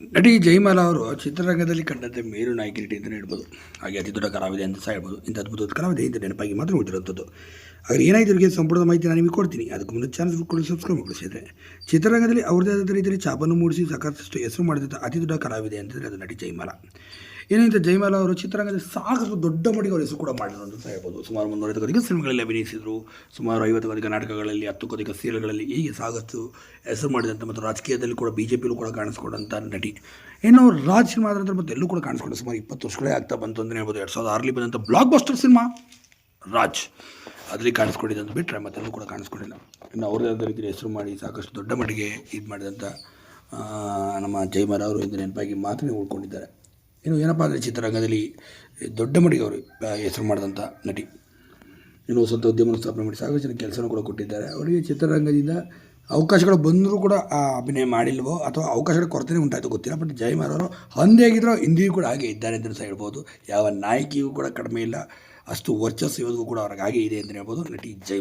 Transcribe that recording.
ನಟಿ ಜಯಮಾಲಾ ಅವರು ಚಿತ್ರರಂಗದಲ್ಲಿ ಕಂಡಂತೆ ಮೇರು ನಾಯಕಿ ಅಂತಲೇ ಹೇಳ್ಬೋದು. ಹಾಗೆ ಅತಿ ದೊಡ್ಡ ಕಲಾವಿದೆ ಅಂತ ಸಹ ಹೇಳ್ಬೋದು. ಇಂಥ ಅದ್ಭುತದ ಕಲಾವಿದೆ ಇಂಥ ನೆನಪಾಗಿ ಮಾತ್ರ ಉಳಿದಿರುವಂಥದ್ದು. ಆದರೆ ಏನಾಯಿತು ಇವರಿಗೆ ಸಂಪೂರ್ಣ ಮಾಹಿತಿ ನಾನು ನಿಮಗೆ ಕೊಡ್ತೀನಿ. ಅದಕ್ಕೆ ಮುಂದೆ ಚಾನಲ್ ಕೊಡಿ ಸಬ್ಸ್ಕ್ರೈಬ್ ಮಾಡಿಸಿದ್ರೆ ಚಿತ್ರರಂಗದಲ್ಲಿ ಅವ್ರದ್ದೇ ಆದ ರೀತಿಯಲ್ಲಿ ಚಾಪನ್ನು ಮೂಡಿಸಿ ಸಾಕಷ್ಟು ಹೆಸರು ಮಾಡಿದಂಥ ಅತಿ ದೊಡ್ಡ ಕಲಾವಿದೆ ಅಂತಂದರೆ ಅದು ನಟಿ ಜಯಮಾಲಾ. ಏನಿಂತ ಜಯಮಾಲ ಅವರು ಚಿತ್ರರಂಗದಲ್ಲಿ ಸಾಕಷ್ಟು ದೊಡ್ಡ ಮಟ್ಟಿಗೆ ಅವರು ಹೆಸರು ಕೂಡ ಮಾಡಿದ್ರು ಅಂತ ಹೇಳ್ಬೋದು. ಸುಮಾರು ಮುನ್ನೂರೈವತ್ತು ಅಧಿಕ ಸಿನಿಮಾಗಳಲ್ಲಿ ಅಭಿನಯಿಸಿದರು. ಸುಮಾರು ಐವತ್ತು ಅಧಿಕ ನಾಟಕಗಳಲ್ಲಿ ಹತ್ತಕ್ಕೂ ಅಧಿಕ ಸೀರಿಯಲ್ಗಳಲ್ಲಿ ಹೀಗೆ ಸಾಕಷ್ಟು ಹೆಸರು ಮಾಡಿದಂಥ ಮತ್ತು ರಾಜಕೀಯದಲ್ಲಿ ಕೂಡ ಬಿ ಜೆ ಪಿಲೂ ಕೂಡ ಕಾಣಿಸ್ಕೊಂಡಂಥ ನಟಿ. ಇನ್ನು ರಾಜ್ ಸಿನಿಮಾ ಅಂದ್ರೆ ಮತ್ತೆ ಎಲ್ಲೂ ಕೂಡ ಕಾಣಿಸ್ಕೊಂಡು ಸುಮಾರು ಇಪ್ಪತ್ತು ವರ್ಷಗಳೇ ಆಗ್ತಾ ಬಂತು ಅಂತಲೇ ಹೇಳ್ಬೋದು. ಎರಡು ಸಾವಿರದ ಆರಲ್ಲಿ ಬಂದಂಥ ಬ್ಲಾಕ್ ಬಸ್ಟರ್ ಸಿನಿಮಾ ರಾಜ್. ಅದರಲ್ಲಿ ಕಾಣಿಸ್ಕೊಂಡಿದ್ದಂತ ಬಿಟ್ಟರೆ ಮತ್ತೆಲ್ಲೂ ಕೂಡ ಕಾಣಿಸ್ಕೊಂಡಿಲ್ಲ. ಇನ್ನು ಅವ್ರದ್ದೇ ಆದ ರೀತಿಯಲ್ಲಿ ಹೆಸರು ಮಾಡಿ ಸಾಕಷ್ಟು ದೊಡ್ಡ ಮಟ್ಟಿಗೆ ಇದು ಮಾಡಿದಂಥ ನಮ್ಮ ಜೈಮಲ ಅವರು ಇಂದು ನೆನಪಾಗಿ ಮಾತ್ರ ಉಳ್ಕೊಂಡಿದ್ದಾರೆ. ಇನ್ನು ಏನಪ್ಪ ಅಂದರೆ ಚಿತ್ರರಂಗದಲ್ಲಿ ದೊಡ್ಡ ಮಟ್ಟಿಗೆ ಅವರು ಹೆಸರು ಮಾಡಿದಂಥ ನಟಿ. ಇನ್ನು ಸ್ವಂತ ಉದ್ಯಮವನ್ನು ಸ್ಥಾಪನೆ ಮಾಡಿ ಸಾಕಷ್ಟು ಜನ ಕೆಲಸನೂ ಕೂಡ ಕೊಟ್ಟಿದ್ದಾರೆ. ಅವರಿಗೆ ಚಿತ್ರರಂಗದಿಂದ ಅವಕಾಶಗಳು ಬಂದರೂ ಕೂಡ, ಆ, ಅಭಿನಯ ಮಾಡಿಲ್ವೋ ಅಥವಾ ಅವಕಾಶಗಳ ಕೊರತೆನೇ ಉಂಟಾಯಿತು ಗೊತ್ತಿಲ್ಲ. ಬಟ್ ಜಯಮಾಲ ಅವರು ಹಂದೇ ಆಗಿದ್ರು ಹಿಂದಿಯೂ ಕೂಡ ಹಾಗೆ ಇದ್ದಾರೆ ಅಂತ ಸಹ ಹೇಳ್ಬೋದು. ಯಾವ ನಾಯಕಿಯೂ ಕೂಡ ಕಡಿಮೆ ಇಲ್ಲ. ಅಷ್ಟು ವರ್ಚಸ್ಸು ಇವತ್ತಿಗೂ ಕೂಡ ಅವ್ರಿಗೆ ಹಾಗೆ ಇದೆ ಅಂತ ಹೇಳ್ಬೋದು. ನಟಿ ಜೈ